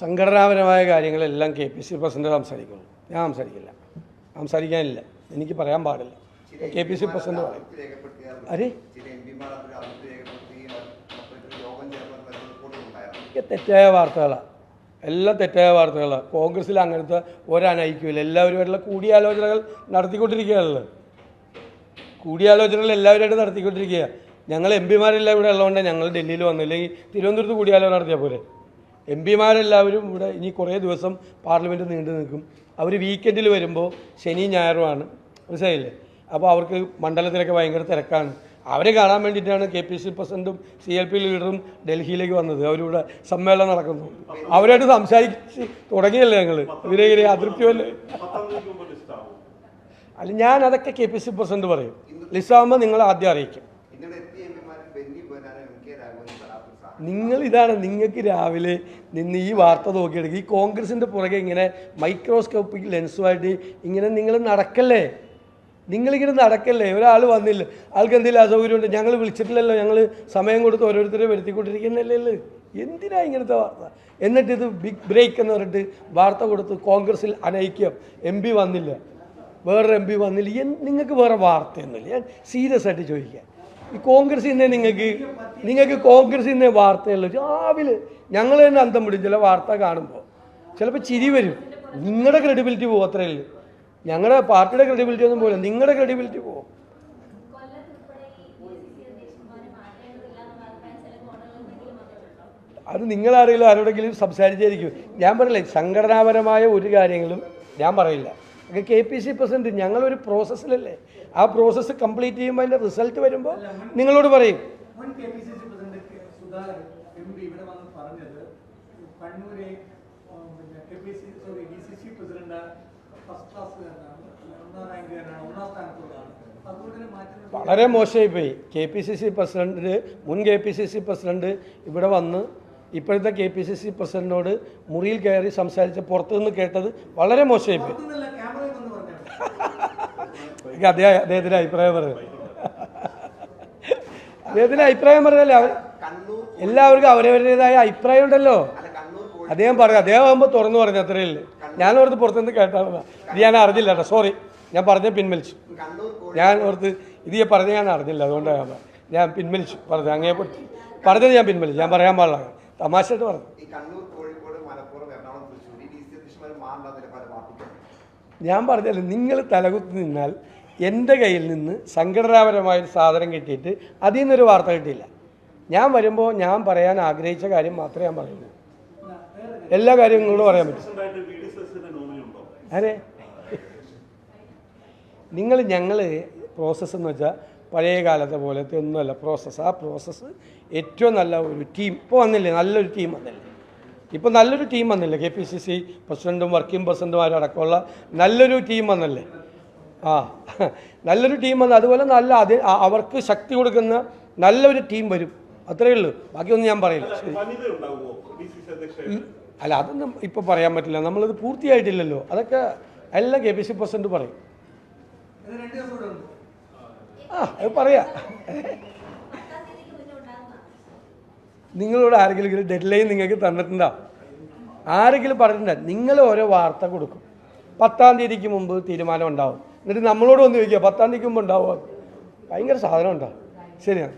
സംഘടനാപരമായ കാര്യങ്ങളെല്ലാം K P C president സംസാരിക്കുള്ളൂ. ഞാൻ സംസാരിക്കില്ല. സംസാരിക്കാനില്ല. എനിക്ക് പറയാൻ പാടില്ല. കെ പി സി പ്രസിഡന്റ് പറയും. ഇതൊക്കെ തെറ്റായ വാർത്തകളാണ് എല്ലാം തെറ്റായ വാർത്തകളാണ് കോൺഗ്രസ്സിൽ അങ്ങനത്തെ ഒരനൈക്യമില്ല എല്ലാവരുമായിട്ടുള്ള കൂടിയാലോചനകൾ നടത്തിക്കൊണ്ടിരിക്കുകയാണല്ലോ. കൂടിയാലോചനകൾ എല്ലാവരുമായിട്ട് നടത്തിക്കൊണ്ടിരിക്കുക ഞങ്ങൾ എം പിമാരെല്ലാം ഇവിടെ ഉള്ളതുകൊണ്ട് ഞങ്ങൾ ഡൽഹിയിൽ വന്നില്ലെങ്കിൽ തിരുവനന്തപുരത്ത് കൂടിയാലോചന നടത്തിയാൽ പോരെ. എം പിമാരെല്ലാവരും ഇവിടെ ഇനി കുറേ ദിവസം പാർലമെന്റ് നീണ്ടു നിൽക്കും. അവർ വീക്കെൻഡിൽ വരുമ്പോൾ ശനി ഞായറുമാണ് മനസ്സിലായില്ലേ? അപ്പോൾ അവർക്ക് മണ്ഡലത്തിലൊക്കെ ഭയങ്കര തിരക്കാണ്. അവരെ കാണാൻ വേണ്ടിയിട്ടാണ് കെ പി സി പ്രസിഡന്റും സി എൽ പി ലീഡറും ഡൽഹിയിലേക്ക് വന്നത്. അവരിവിടെ സമ്മേളനം നടക്കുന്നു. അവരായിട്ട് സംസാരിച്ച് തുടങ്ങിയല്ലേ ഞങ്ങൾ ഇവരെ ഇവരെ അതൃപ്തിയല്ലേ അല്ല ഞാൻ അതൊക്കെ കെ പി സി പ്രസിഡന്റ് പറയും. ലിസ്റ്റാകുമ്പോൾ നിങ്ങൾ ആദ്യം അറിയിക്കും. നിങ്ങൾ ഇതാണ് നിങ്ങൾക്ക് രാവിലെ നിന്ന് ഈ വാർത്ത നോക്കിയെടുക്കുക. ഈ കോൺഗ്രസിന്റെ പുറകെ ഇങ്ങനെ മൈക്രോസ്കോപ്പിക് ലെൻസുമായിട്ട് ഇങ്ങനെ നിങ്ങൾ നടക്കല്ലേ? നിങ്ങളിങ്ങനെ നടക്കല്ലേ? ഒരാൾ വന്നില്ല. ആൾക്ക് എന്തെങ്കിലും അസൗകര്യമുണ്ട്? ഞങ്ങൾ വിളിച്ചിട്ടില്ലല്ലോ. ഞങ്ങൾ സമയം കൊടുത്ത് ഓരോരുത്തരെ വരുത്തിക്കൊണ്ടിരിക്കുന്നല്ലേ എന്തിനാ ഇങ്ങനത്തെ വാർത്ത? എന്നിട്ട് ഇത് ബിഗ് ബ്രേക്ക് എന്ന് പറഞ്ഞിട്ട് വാർത്ത കൊടുത്ത് കോൺഗ്രസിൽ അനൈക്യം. എം പി വന്നില്ല. വേറൊരു എം പി വന്നില്ല. നിങ്ങൾക്ക് വേറെ വാർത്തയൊന്നുമില്ല ഞാൻ സീരിയസ് ആയിട്ട് ചോദിക്കാം. ഈ കോൺഗ്രസിൽ നിന്നേ നിങ്ങൾക്ക് നിങ്ങൾക്ക് കോൺഗ്രസിൽ നിന്നേ വാർത്തയുള്ള രാവിലെ ഞങ്ങൾ തന്നെ അന്തം വിടും ചില വാർത്ത കാണുമ്പോൾ. ചിലപ്പോൾ ചിരി വരും. നിങ്ങളുടെ ക്രെഡിബിലിറ്റി പോകും അത്രയേ ഉള്ളൂ. ഞങ്ങളുടെ പാർട്ടിയുടെ ക്രെഡിബിലിറ്റി ഒന്നും പോലെ നിങ്ങളുടെ ക്രെഡിബിലിറ്റി പോകും അത് നിങ്ങളാരെങ്കിലും ആരോടെങ്കിലും സംസാരിച്ചായിരിക്കും. ഞാൻ പറയില്ല സംഘടനാപരമായ ഒരു കാര്യങ്ങളും ഞാൻ പറയില്ല. ഒക്കെ കെ പി സി പ്രസിഡന്റ് ഞങ്ങളൊരു പ്രോസസ്സിലല്ലേ ആ പ്രോസസ്സ് കംപ്ലീറ്റ് ചെയ്യുമ്പോൾ അതിന്റെ റിസൾട്ട് വരുമ്പോൾ നിങ്ങളോട് പറയും. വളരെ മോശമായി പോയി K P C C president മുൻ K P C C president ഇവിടെ വന്ന് ഇപ്പോഴത്തെ കെ പി സി സി പ്രസിഡന്റിനോട് മുറിയിൽ കയറി സംസാരിച്ച് പുറത്തുനിന്ന് കേട്ടത് വളരെ മോശമായി പോയി പുറത്തുനിന്നല്ല ക്യാമറയിൽ വന്ന് പറഞ്ഞു എനിക്ക് അദ്ദേഹം അദ്ദേഹത്തിന്റെ അഭിപ്രായം പറയുന്നത് അദ്ദേഹത്തിന്റെ അഭിപ്രായം പറഞ്ഞല്ലേ അവർ എല്ലാവർക്കും അവരവരുടേതായ അഭിപ്രായം ഉണ്ടല്ലോ. അദ്ദേഹം പറഞ്ഞു അദ്ദേഹം ആകുമ്പോൾ തുറന്നു പറഞ്ഞു അത്രയേ ഉള്ളൂ. ഞാൻ ഓർത്ത് പുറത്തുനിന്ന് കേട്ടാണ് ഇത് ഞാൻ അറിഞ്ഞില്ല കേട്ടോ. സോറി ഞാൻ പറഞ്ഞ പിൻവലിച്ചു. ഞാൻ ഓർത്ത് ഇത് ഞാൻ പറഞ്ഞ ഞാൻ അറിഞ്ഞില്ല. അതുകൊണ്ടാണ് ഞാൻ പിൻവലിച്ചു. പറഞ്ഞു അങ്ങേ പറ്റി പറഞ്ഞത് ഞാൻ പിൻവലിച്ചു. ഞാൻ പറയാൻ പാടില്ല. തമാശയായിട്ട് പറഞ്ഞു. ഞാൻ പറഞ്ഞല്ലോ നിങ്ങൾ തലകുത്തി നിന്നാൽ എന്റെ കയ്യിൽ നിന്ന് സംഘടനാപരമായൊരു സാധനം കിട്ടിയിട്ട് അതിൽ നിന്നൊരു വാർത്ത കിട്ടിയില്ല. ഞാൻ വരുമ്പോൾ ഞാൻ പറയാൻ ആഗ്രഹിച്ച കാര്യം മാത്രമേ ഞാൻ പറയുള്ളൂ എല്ലാ കാര്യവും നിങ്ങളോട് പറയാൻ പറ്റും. അതെ നിങ്ങൾ ഞങ്ങൾ പ്രോസസ്സ് എന്ന് വെച്ചാൽ പഴയ കാലത്തെ പോലത്തെ ഒന്നുമല്ല പ്രോസസ്സ് ആ പ്രോസസ്സ് ഏറ്റവും നല്ല ഒരു ടീം ഇപ്പോൾ വന്നില്ലേ? നല്ലൊരു ടീം വന്നില്ലേ? ഇപ്പോൾ നല്ലൊരു ടീം വന്നില്ലേ? കെ പി സി സി പ്രസിഡന്റും വർക്കിംഗ് പ്രസിഡന്റുമാരും അടക്കമുള്ള നല്ലൊരു ടീം വന്നല്ലേ? ആ നല്ലൊരു ടീം വന്ന് അതുപോലെ നല്ല അത് അവർക്ക് ശക്തി കൊടുക്കുന്ന നല്ലൊരു ടീം വരും. അത്രയേ ഉള്ളൂ. ബാക്കിയൊന്നും ഞാൻ പറയില്ല. അല്ല അതൊന്നും ഇപ്പോൾ പറയാൻ പറ്റില്ല. നമ്മളിത് പൂർത്തിയായിട്ടില്ലല്ലോ. അതൊക്കെ എല്ലാം കെ പി സി പ്രസിഡന്റ് പറയും. ആ അത് പറയാ. നിങ്ങളോട് ആരെങ്കിലും ഡെഡ് ലൈൻ നിങ്ങൾക്ക് തന്നിട്ടുണ്ടോ? ആരെങ്കിലും പറഞ്ഞിട്ടുണ്ടോ? നിങ്ങൾ ഓരോ വാർത്ത കൊടുക്കും. പത്താം തീയതിക്ക് മുമ്പ് തീരുമാനം ഉണ്ടാവും. എന്നിട്ട് നമ്മളോട് വന്ന് ചോദിക്കുക പത്താം തീയതിക്ക് മുമ്പ് ഉണ്ടാവുമോ? ഭയങ്കര സാധനം ഉണ്ടാവും ശരിയാണ്